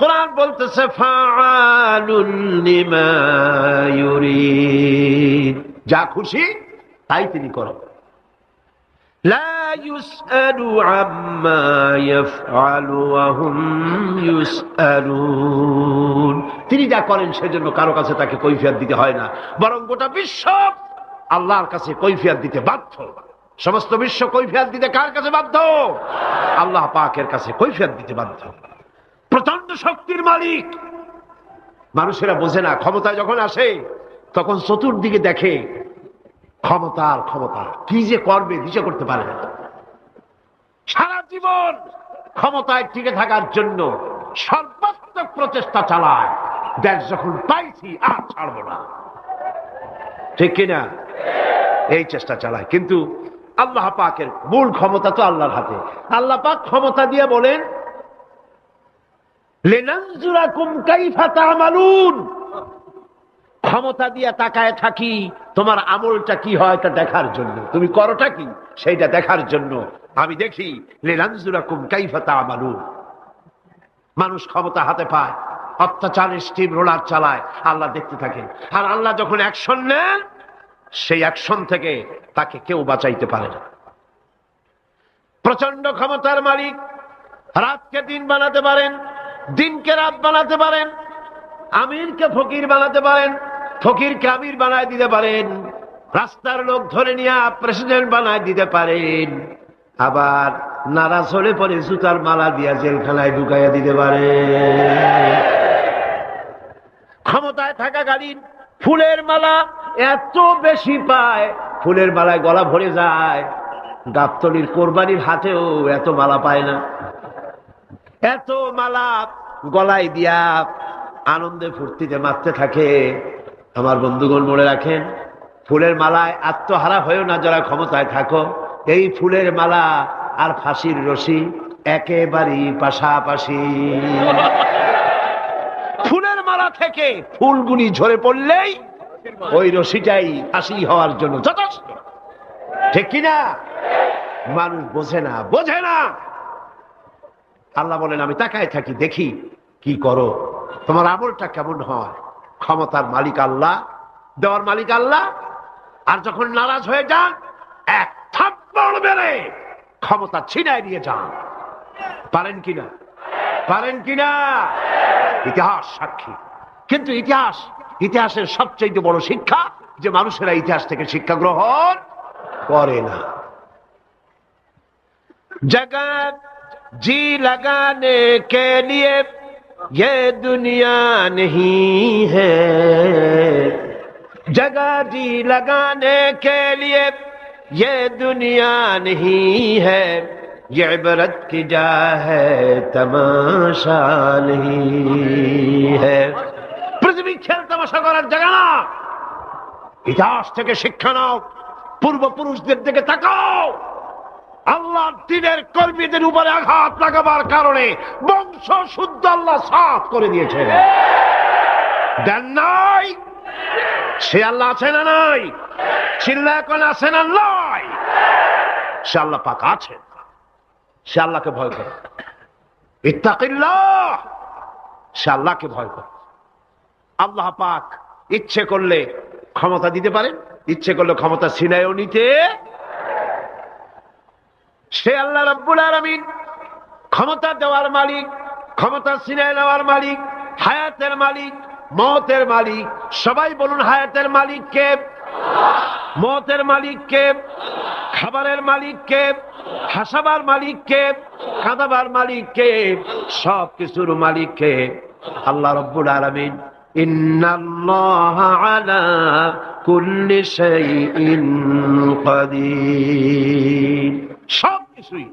কোরআন বলতেছে যা খুশি, তাই তিনি করো। তিনি যা করেন, সেজন্য কারও কাছে তাকে কৈফিয়াত দিতে হয় না। বরং গোটা বিশ্ব আল্লাহর কাছে কৈফিয়াত দিতে বাধ্য। সমস্ত বিশ্ব কৈফিয়াত দিতে কার কাছে বাধ্য? আল্লাহ পাকের কাছে কৈফিয়াত দিতে বাধ্য। প্রচণ্ড শক্তির মালিক। মানুষেরা বোঝে না ক্ষমতায় যখন আসে, তখন চতুর্দিকে দেখে ক্ষমতা আর ক্ষমতা। কি যে করবে দিশে করতে পারে না। সারা জীবন ক্ষমতায় টিকে থাকার জন্য সর্বাত্মক প্রচেষ্টা চালায়। দেশ যখন পাইছি, আর ছাড়ব না। ঠিক কিনা? এই চেষ্টা চালায়। কিন্তু আল্লাহ পাকের মূল ক্ষমতা তো আল্লাহর হাতে। আল্লাহ পাক ক্ষমতা দিয়ে বলেন ক্ষমতা দিয়ে তাকায় থাকি, তোমার আমলটা কি হয় তা দেখার জন্য। তুমি করোটা কি? সেইটা দেখার জন্য। আমি দেখি লেলানজুরাকুম কাইফা তামালুন। মানুষ ক্ষমতা হাতে পায় অত্যাচারের স্টিম রোলার চালায়, আল্লাহ দেখতে থাকে। আর আল্লাহ যখন অ্যাকশন নেন সেই অ্যাকশন থেকে তাকে কেউ বাঁচাইতে পারে না। প্রচণ্ড ক্ষমতার মালিক, রাতকে দিন বানাতে পারেন দিনকে রাত বানাতে পারেন, আমিরকে ফকির বানাতে পারেন, ফকিরকে আমির বানায় দিতে পারেন, রাস্তার লোক ধরে নিয়ে প্রেসিডেন্ট বানায় দিতে পারেন, আবার নারাজ হলে পরে জুতার মালা দিয়া জেলখানায় ঢুকাইয়া দিতে পারে ক্ষমতায় থাকাকালীন ফুলের মালা এত বেশি পায়, ফুলের মালায় গলা ভরে যায়, গাবতলির কোরবানির হাতেও এত মালা পায় না। এত মালা গলায় দিয়া আনন্দে ফুর্তিতে মারতে থাকে। আমার বন্ধুগণ মনে রাখেন, ফুলের মালায় আত্মহারা হয়েও না যারা ক্ষমতায় থাকো। এই ফুলের মালা আর ফাঁসির রশি একেবারেই পাশাপাশি। ফুলের মালা থেকে ফুলগুনি ঝরে পড়লেই ওই রশিটাই ফাঁসি হওয়ার জন্য যথেষ্ট। ঠিক কিনা মানুষ বোঝে না বোঝে না। আল্লাহ বলেন, আমি তাকায় থাকি, দেখি। কি করো? তোমার আমলটা কেমন হয়? ক্ষমতার মালিক আল্লাহ, দেওয়ার মালিক আল্লাহ, আর যখন নারাজ হয়ে যান, এক থাপ্পড় মেরে ক্ষমতা ছিনায় নিয়ে যান। পারেন কিনা? পারেন কিনা? ইতিহাস সাক্ষী। কিন্তু ইতিহাস, ইতিহাসের সবচেয়ে বড় শিক্ষা যে মানুষেরা ইতিহাস থেকে শিক্ষা গ্রহণ করে না। জগৎ জি লাগানে কে নিয়ে یہ دنیا نہیں ہے۔ جگہ جی لگانے کے لیے یہ دنیا نہیں ہے۔ یہ عبرت کی جا ہے، تماشا نہیں ہے۔ পৃথিবী খেল তামাশা করার জায়গা না ইতিহাস থেকে শিক্ষা নাও পূর্বপুরুষদের দিকে তাকাও আল্লাহ দিনের কর্মীদের উপরে আঘাত লাগাবার কারণে বংশ শুদ্ধ আল্লাহ সাফ করে দিয়েছে। দেন নাই? সে আল্লাহ আছে না নাই? চিল্লা এখন আছে না নয় সে আল্লাহ পাক আছে। সে আল্লাহকে ভয় করে। ইত্তাকিল্লাহ! সে আল্লাহকে ভয় করে। আল্লাহ পাক ইচ্ছে করলে ক্ষমতা দিতে পারেন, ইচ্ছে করলে ক্ষমতা ছিনায়ও নিতে সে আল্লাহ রব্বুল আলমিন ক্ষমতা দেওয়ার মালিক, ক্ষমতা ছিনায় নেওয়ার মালিক, হায়াতের মালিক, মতের মালিক। সবাই বলুন, হায়াতের মালিক কে? মতের মালিক কে? খাবারের মালিক কে? হাসাবার মালিক কে? কাঁদাবার মালিক কে? সব কিছুর মালিক কে? আল্লাহ রব্বুল আলমিন সব কিছুই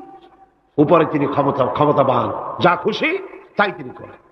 উপরে তিনি ক্ষমতা ক্ষমতাবান। যা খুশি তাই তিনি করেন।